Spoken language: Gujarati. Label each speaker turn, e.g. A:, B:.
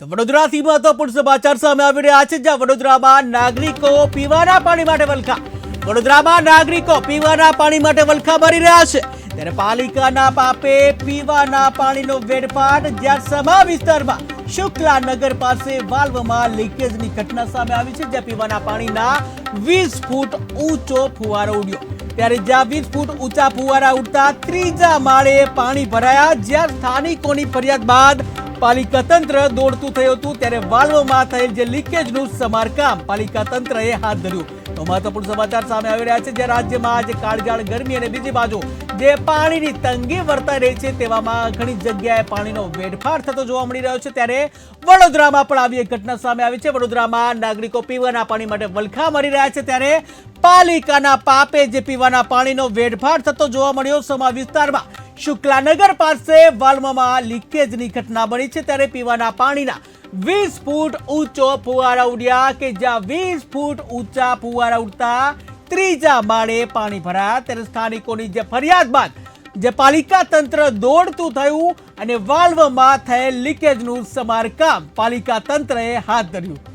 A: તો વડોદરાથી મહત્વપૂર્ણ સમાચાર સામે આવી રહ્યા છે, જ્યાં વડોદરામાં નાગરિકો પીવાના પાણી માટે વલખા. વડોદરામાં નાગરિકો પીવાના પાણી માટે વલખા ભરી રહ્યા છે. ત્યારે પાલિકાના પાપે પીવાના પાણીનો વેડફાટ જ્યાં સમા વિસ્તારમાં શુક્લા નગર પાસે વાલ્વમાં લીકેજની ઘટના સામે આવી છે, જ્યાં પીવાના પાણીના વીસ ફૂટ ઊંચો ફુવારો ઉડ્યો. ત્યારે જ્યાં વીસ ફૂટ ઊંચા ફુવારા ઉડતા ત્રીજા માળે પાણી ભરાયા, જ્યાં સ્થાનિકોની ફરિયાદ બાદ પાલિકા તંત્ર દોડતું થયું હતું ત્યારે વાલ્વમાં થયેલ જે લીકેજનું સમારકામ પાલિકા તંત્રએ હાથ ધર્યું. તો મહત્વપૂર્ણ સમાચાર સામે આવી રહ્યા છે જ્યાં રાજ્યમાં આજે કાળજાળ ગરમી અને બીજી બાજુ જે પાણીની તંગી વર્તાઈ રહી છે તેવામાં ઘણી જગ્યાએ પાણીનો વેડફાટ થતો જોવા મળી રહ્યો છે. ત્યારે વડોદરામાં પણ આવી એક ઘટના સામે આવી છે. વડોદરામાં નાગરિકો પીવાના પાણી માટે વલખા મારી રહ્યા છે. ત્યારે પાલિકાના પાપે જે પીવાના પાણીનો વેડફાટ થતો જોવા મળ્યો. સમા વિસ્તારમાં શુક્લાનગર પાસે વાલ્વમાં લીકેજની ઘટના બની છે ત્યારે પીવાના પાણીના વીસ ફૂટ ઊંચો ફુવારા ઉડ્યા કે જ્યાં વીસ ફૂટ ઊંચા ફુવારા ઉડતા ત્રીજા માળે પાણી ભરાયા. ત્યારે સ્થાનિકોની જે ફરિયાદ બાદ જે પાલિકા તંત્ર દોડતું થયું અને વાલ્વમાં થયેલ લીકેજનું સમારકામ પાલિકા તંત્રએ હાથ ધર્યું.